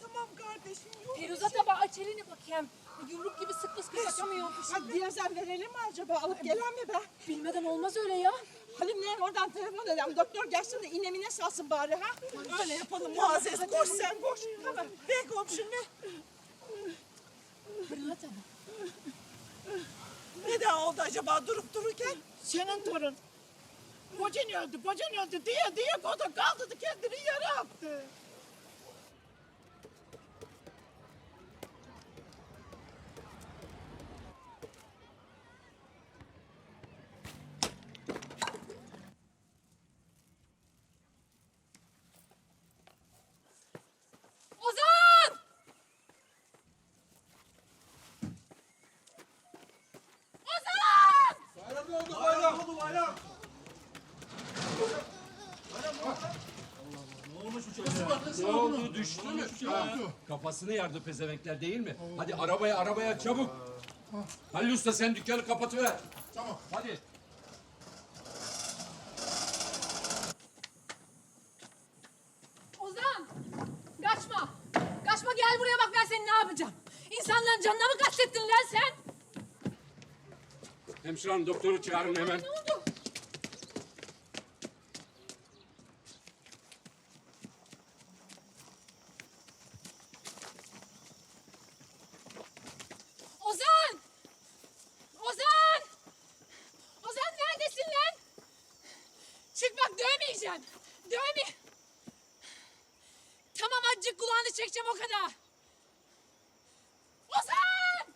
tamam kardeşim. Yok. Firuzat abla aç elini bakayım. Yumruk gibi sıkı sıkı kaçamıyor. Hadi diyazen verelim mi acaba? Alıp gelen mi be? Bilmeden olmaz öyle ya. Halimle oradan telefon edelim. Doktor gelsin de inemine salsın bari ha. Öyle yapalım Muazzez. Koş sen koş. Tamam. Be komşum be. Firuzat abla. Ne daha oldu acaba durup dururken? Senin torun. Kocan öldü, kocan öldü diye diye o da kaldırdı kendini yere attı. Ozan! Ozan! Ne oldu düştü mü? Kafasını yardı pezevenkler değil mi? Hadi arabaya arabaya çabuk. Halil Usta sen dükkanı kapatıver. Tamam. Hadi. Ozan! Kaçma! Kaçma gel buraya bak ben seni ne yapacağım. İnsanların canına mı kastettin lan sen? Hemşire hanım doktoru çağırın hemen. Ne oldu? Ozan! Ozan! Ozan neredesin lan? Çık bak dövmeyeceğim. Dövme. Tamam azıcık kulağını çekeceğim o kadar. Ozan!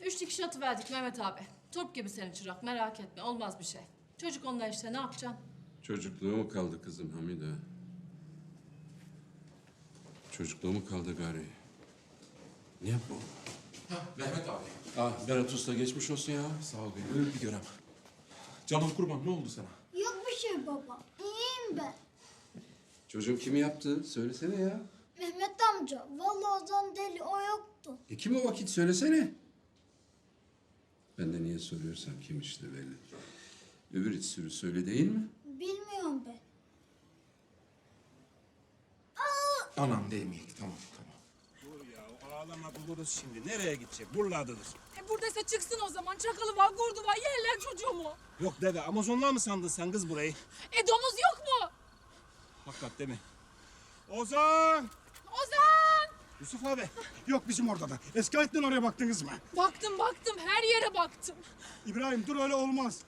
Üç dikiş atıverdik Mehmet abi. Turp gibi senin çırak merak etme olmaz bir şey. Çocuk onunla işte ne yapacaksın? Çocukluğu mu kaldı kızım Hamide? Çocukluğu mu kaldı gari? Ne bu? Mehmet abi. Ah Berat Usta geçmiş olsun ya. Sağ ol. Bir görem. Canım kurban ne oldu sana? Yok bir şey baba. İyiyim ben. Çocuğum kimi yaptı? Söylesene ya. Mehmet amca, vallahi Ozan deli o yoktu. E kim o vakit söylesene. Ben de niye soruyorsam kim işte belli. Öbür iç sürü söyle değil mi? Bilmiyorum ben. Anam değmeyek tamam tamam. Dur ya ağlama buluruz şimdi. Nereye gidecek? Buralardadır. Buradaysa çıksın o zaman. Çakalı var, kurdu var. Yerler çocuğumu. Yok deve Amazonlar mı sandın sen kız burayı? E domuz yok mu? Hakikat değil mi? Ozan! Ozan! Yusuf abi. Yok bizim orada da. Eski ayetten oraya baktınız mı? Baktım baktım. Her yere baktım. İbrahim dur öyle olmaz.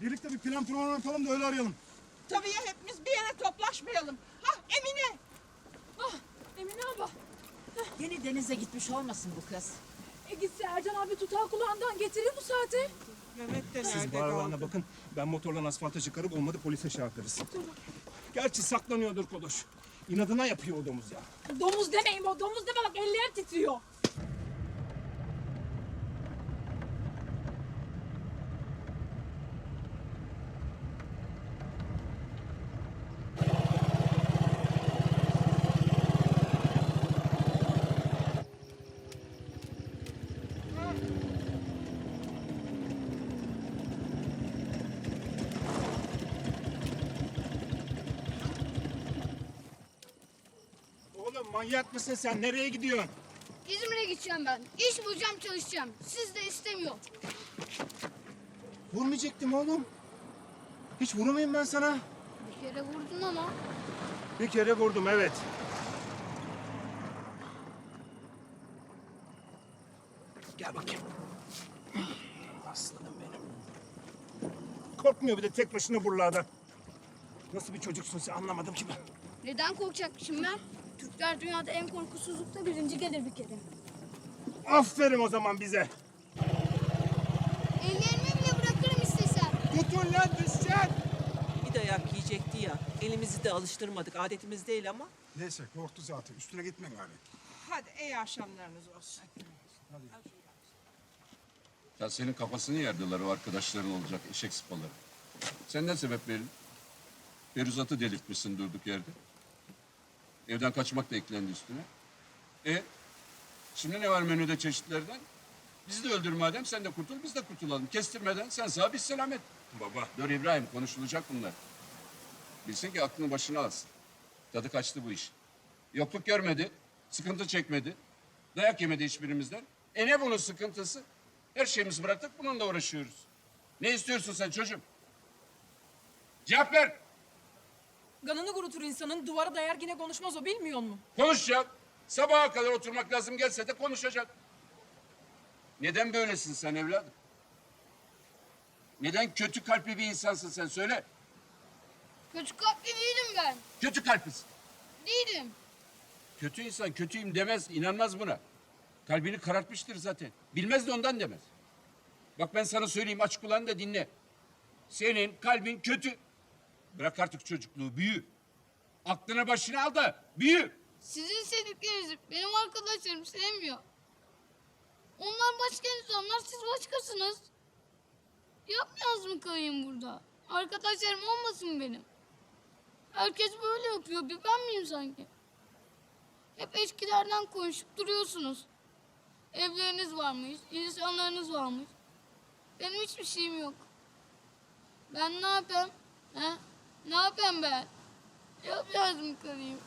Birlikte bir plan program yapalım da öyle arayalım. Tabii ya hepimiz bir yere toplaşmayalım. Ha Emine. Ah Emine abla. Yeni denize gitmiş olmasın bu kız? Gitse Ercan abi tutağı kulağından getirir bu saate. Mehmet de Siz nerede bağırlarına kaldı? bakın. Ben motorla asfalta çıkarıp olmadı polise çağırırız. Gerçi saklanıyordur Kodoş. İnadına yapıyor o domuz ya. Domuz demeyin o domuz deme bak eller titriyor. Oğlum manyak mısın sen? Nereye gidiyorsun? İzmir'e gideceğim ben. İş bulacağım, çalışacağım. Siz de istemiyor. Vurmayacaktım oğlum. Hiç vurmayayım ben sana. Bir kere vurdun ama. Bir kere vurdum evet. Gel bakayım. Aslanım benim. Korkmuyor bir de tek başına buralarda. Nasıl bir çocuksun sen anlamadım ki ben. Neden korkacakmışım ben? Türkler dünyada en korkusuzlukta birinci gelir bir kere. Aferin o zaman bize. Ellerimi bile bırakırım istesem. Tutun lan düşeceksin. Bir dayak yiyecekti ya. Elimizi de alıştırmadık. Adetimiz değil ama. Neyse korktu zaten üstüne gitme gari. Hadi iyi akşamlarınız olsun. Ya senin kafasını yerdiler o arkadaşların olacak eşek sıpaları. Sen ne sebep verin? Feruzat'ı delirtmişsin durduk yerde. Evden kaçmak da eklendi üstüne. E şimdi ne var menüde çeşitlerden? Bizi de öldür madem sen de kurtul biz de kurtulalım. Kestirmeden sen sağ biz selamet. Baba Dur İbrahim konuşulacak bunlar. Bilsin ki aklını başına alsın. Tadı kaçtı bu iş. Yokluk görmedi, sıkıntı çekmedi. Dayak yemedi hiçbirimizden. E ne bunun sıkıntısı? Her şeyimizi bıraktık bununla uğraşıyoruz. Ne istiyorsun sen çocuğum? Cevap ver. Kanını kurutur insanın duvara dayar yine konuşmaz o bilmiyor mu? Konuşacak. Sabaha kadar oturmak lazım gelse de konuşacak. Neden böylesin sen evladım? Neden kötü kalpli bir insansın sen söyle. Kötü kalpli değilim ben. Kötü kalplisin. Değilim. Kötü insan kötüyüm demez, inanmaz buna. Kalbini karartmıştır zaten. Bilmez de ondan demez. Bak ben sana söyleyeyim aç kulağını da dinle. Senin kalbin kötü. Bırak artık çocukluğu, büyü. Aklını başına al da büyü. Sizin sevdiklerinizi benim arkadaşlarım sevmiyor. Onlar başka insanlar, siz başkasınız. Yapmıyoruz mu kalayım burada? Arkadaşlarım olmasın benim. Herkes böyle yapıyor, bir ben miyim sanki? Hep eskilerden konuşup duruyorsunuz. Evleriniz varmış, insanlarınız varmış. Benim hiçbir şeyim yok. Ben ne yapayım? He? Ne yapayım ben? Yapmıyoruz mu kalayım?